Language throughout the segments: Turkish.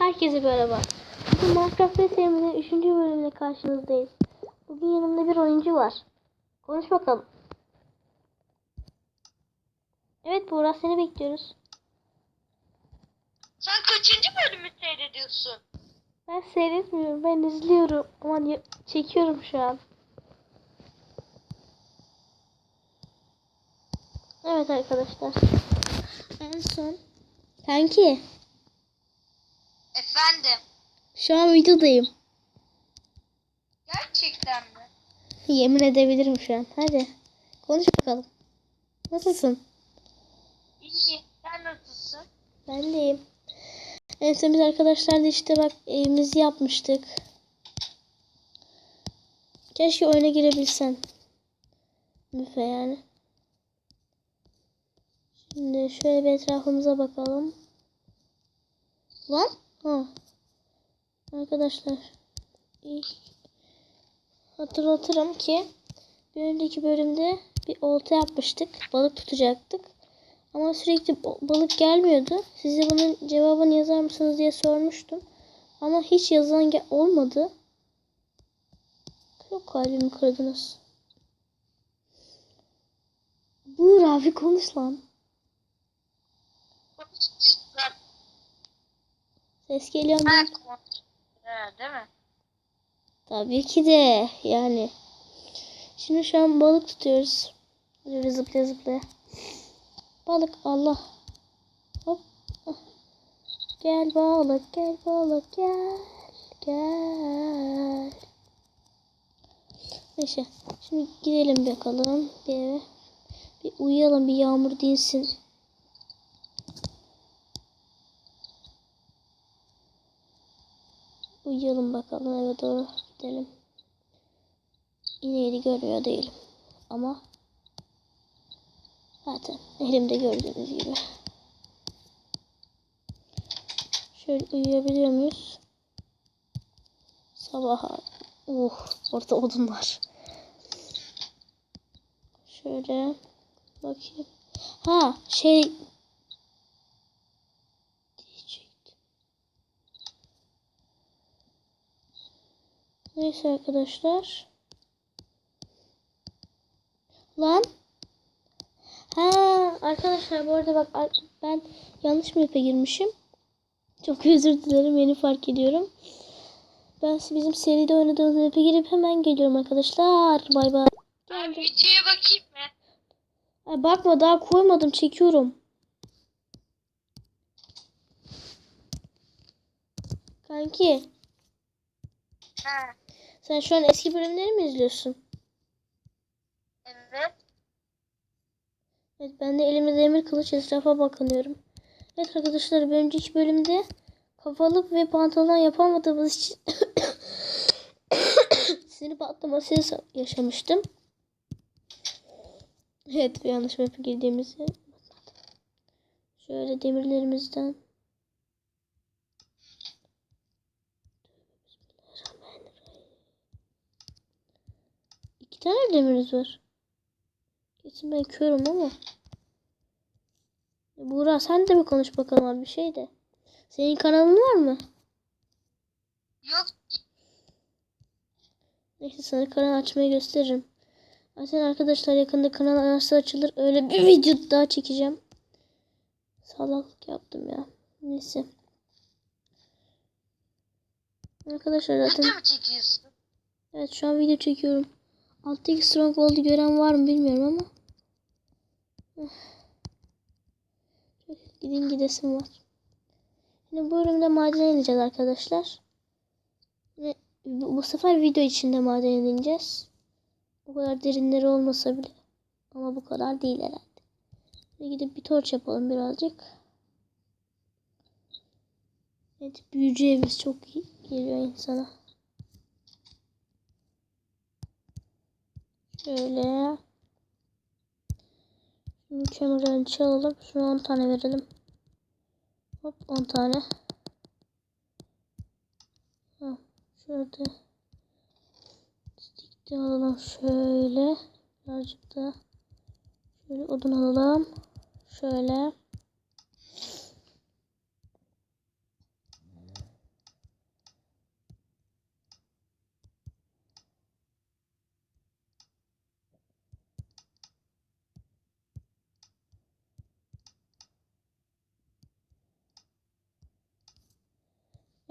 Herkese merhaba. Bugün Minecraft serimizin 3. bölümüyle karşınızdayız. Bugün yanımda bir oyuncu var. Konuş bakalım. Evet Buğra seni bekliyoruz. Sen kaçıncı bölümü seyrediyorsun? Ben seyretmiyorum ben izliyorum. Aman ya- çekiyorum şu an. Evet arkadaşlar. En son. Kanki Efendim. şu an videodayım. Gerçekten mi? Yemin edebilirim şu an. Hadi. Konuş bakalım. Nasılsın? İyi. Sen nasılsın? Ben deyim. En son biz arkadaşlar da işte bak evimizi yapmıştık. Keşke oyuna girebilsen. Büfe yani. Şimdi şöyle bir etrafımıza bakalım. Lan? Ha. Arkadaşlar. Hatırlatırım ki bir önceki bölümde bir olta yapmıştık. Balık tutacaktık. Ama sürekli ba- balık gelmiyordu. Size bunun cevabını yazar mısınız diye sormuştum. Ama hiç yazan olmadı. Çok kalbimi kırdınız. Buğur abi konuş lan. Ses geliyor mu? Ha, değil mi? Tabii ki de yani. Şimdi şu an balık tutuyoruz. Böyle zıplaya zıplaya. Balık Allah. Hop. Gel balık gel balık gel. Gel. Neyse. Şimdi gidelim bakalım bir eve. Bir uyuyalım bir yağmur dinsin. Uyuyalım bakalım eve doğru gidelim. İneği görmüyor değilim. Ama zaten elimde gördüğünüz gibi. Şöyle uyuyabiliyor muyuz? Sabaha. Uh, orada odun var. Şöyle bakayım. Ha şey Neyse arkadaşlar. Lan. Ha arkadaşlar bu arada bak ben yanlış map'e girmişim. Çok özür dilerim yeni fark ediyorum. Ben bizim seride oynadığımız map'e girip hemen geliyorum arkadaşlar. Bay bay. Videoya bakayım mı? Ay bakma daha koymadım çekiyorum. Kanki Ha. Sen şu an eski bölümleri mi izliyorsun? Evet. Evet ben de elimde demir kılıç etrafa bakınıyorum. Evet arkadaşlar bir önceki bölümde kafalık ve pantolon yapamadığımız için sinir patlaması yaşamıştım. Evet bir yanlış map'e girdiğimizi şöyle demirlerimizden İki tane demirimiz var. Kesin ben körüm ama. Buğra sen de bir konuş bakalım abi bir şey de. Senin kanalın var mı? Yok. Neyse sana kanal açmayı gösteririm. Zaten arkadaşlar yakında kanal nasıl açılır öyle bir video daha çekeceğim. Salaklık yaptım ya. Neyse. Arkadaşlar zaten Video mu çekiyorsun? evet şu an video çekiyorum. Alttaki Stronghold'u gören var mı bilmiyorum ama. Gidin gidesim var. Şimdi bu bölümde maden ineceğiz arkadaşlar. Ve bu, bu sefer video içinde maden ineceğiz. O kadar derinleri olmasa bile. Ama bu kadar değil herhalde. Ve gidip bir torç yapalım birazcık. Evet büyücü çok iyi geliyor insana. Şöyle. Şimdi kömürden çalalım. Şunu 10 tane verelim. Hop 10 tane. Ha, şurada. Stick de alalım şöyle. Birazcık da şöyle odun alalım. Şöyle.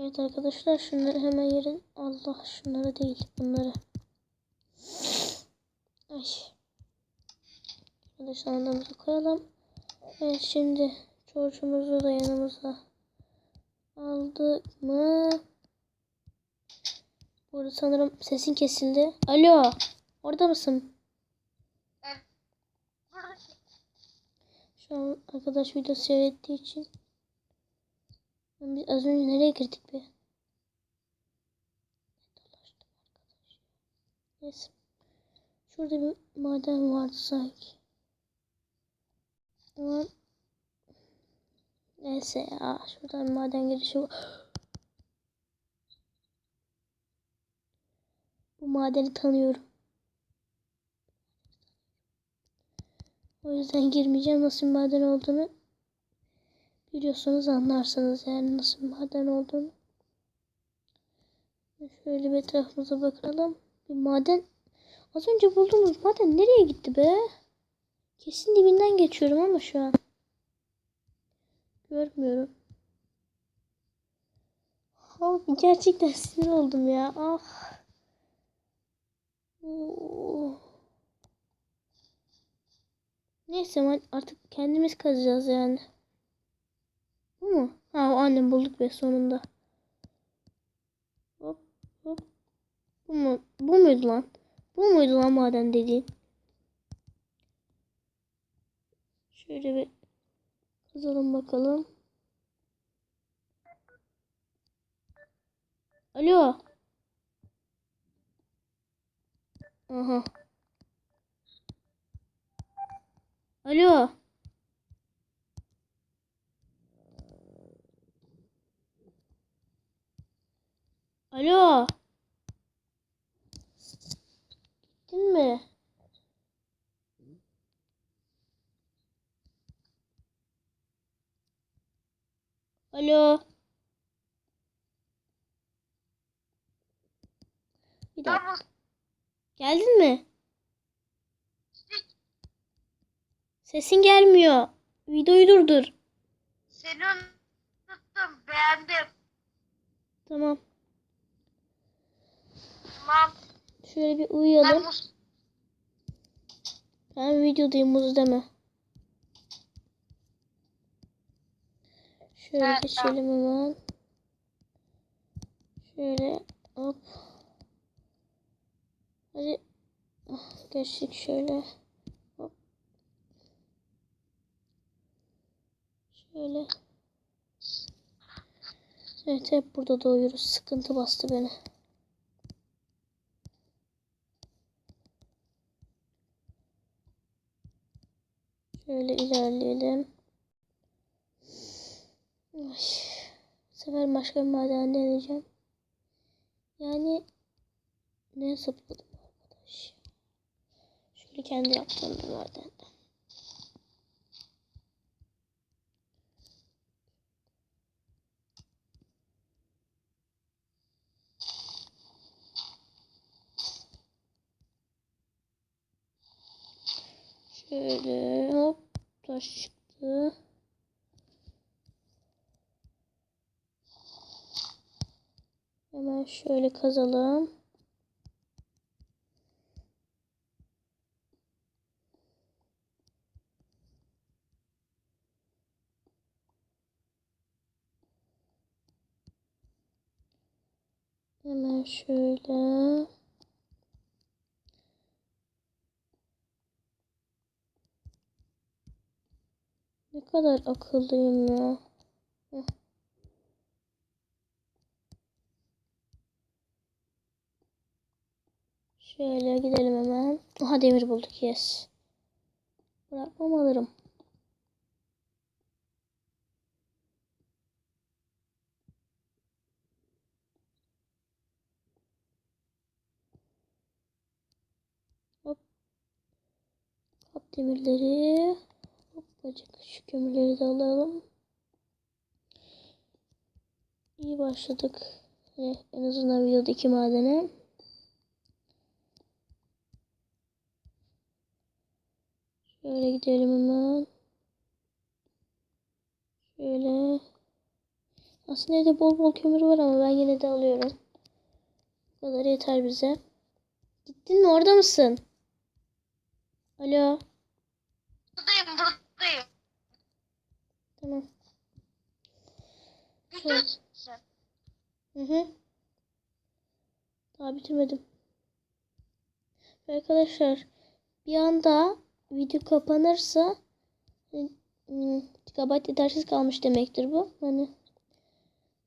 Evet arkadaşlar şunları hemen yerin. Allah şunları değil bunları. Ay. Arkadaşlar andamızı koyalım. Evet şimdi çocuğumuzu da yanımıza aldık mı? Burada sanırım sesin kesildi. Alo. Orada mısın? Şu an arkadaş video seyrettiği için. Biz az önce nereye girdik be? Neyse. Şurada bir maden vardı sanki. Ama Neyse ya. Şuradan maden girişi var. Bu madeni tanıyorum. O yüzden girmeyeceğim. Nasıl bir maden olduğunu biliyorsunuz anlarsınız yani nasıl maden olduğunu. Şöyle bir etrafımıza bakalım. Bir maden. Az önce bulduğumuz maden nereye gitti be? Kesin dibinden geçiyorum ama şu an. Görmüyorum. Abi gerçekten sinir oldum ya. Ah. Oo. Neyse artık kendimiz kazacağız yani. Bu mu? Ha annem bulduk be sonunda. Hop hop. Bu mu? Bu muydu lan? Bu muydu lan maden dediğin? Şöyle bir kazalım bakalım. Alo. Aha. Alo. Alo. Gittin mi? Alo. Bir dakika. Geldin mi? Sesin gelmiyor. Videoyu durdur. seni unuttum. Beğendim. Tamam. Tamam. Şöyle bir Ben uyuyalım. mus Ben videodayım muz deme. Şöyle Evet, geçelim hemen. Şöyle hop. Hadi. Ah, Geçtik şöyle. Hop. Şöyle. Evet hep burada doğuyoruz. Sıkıntı bastı beni. Şöyle ilerleyelim. Ay, bu sefer başka bir maden deneyeceğim. Yani ne hesapladım arkadaş? Şöyle kendi yaptığım bir maden. Şöyle hop çıktı. Hemen şöyle kazalım. Hemen şöyle. Ne kadar akıllıyım ya. Şöyle gidelim hemen. Aha demir bulduk yes. Bırakmam alırım. Hop. Kap demirleri. Hoppacık şu kömürleri de alalım. İyi başladık. En azından videoda iki madene. Şöyle gidelim hemen. Şöyle. Aslında evde bol bol kömür var ama ben yine de alıyorum. Bu kadar yeter bize. Gittin mi? Orada mısın? Alo. Buradayım. Tamam. Gidiyorsun sen. Hı hı. Daha bitirmedim. Arkadaşlar bir anda video kapanırsa hani, hmm, gigabyte yetersiz kalmış demektir bu. Hani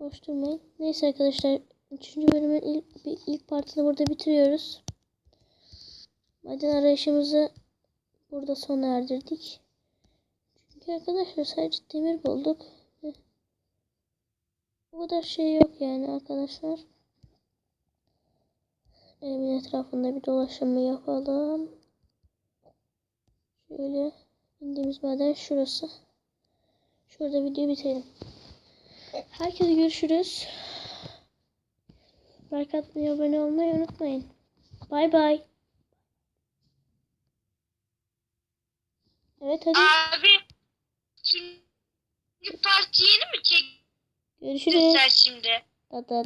boş durmayın. Neyse arkadaşlar 3. bölümün ilk, ilk partını burada bitiriyoruz. Maden arayışımızı burada sona erdirdik. Çünkü arkadaşlar sadece demir bulduk. O kadar şey yok yani arkadaşlar. Evimin etrafında bir dolaşımı yapalım. Şöyle indiğimiz maden şurası. Şurada videoyu bitirelim. Herkese görüşürüz. Like atmayı, abone olmayı unutmayın. Bay bay. Evet hadi. Abi şimdi parti yeni mi çektin Görüşürüz. sen şimdi? Da da.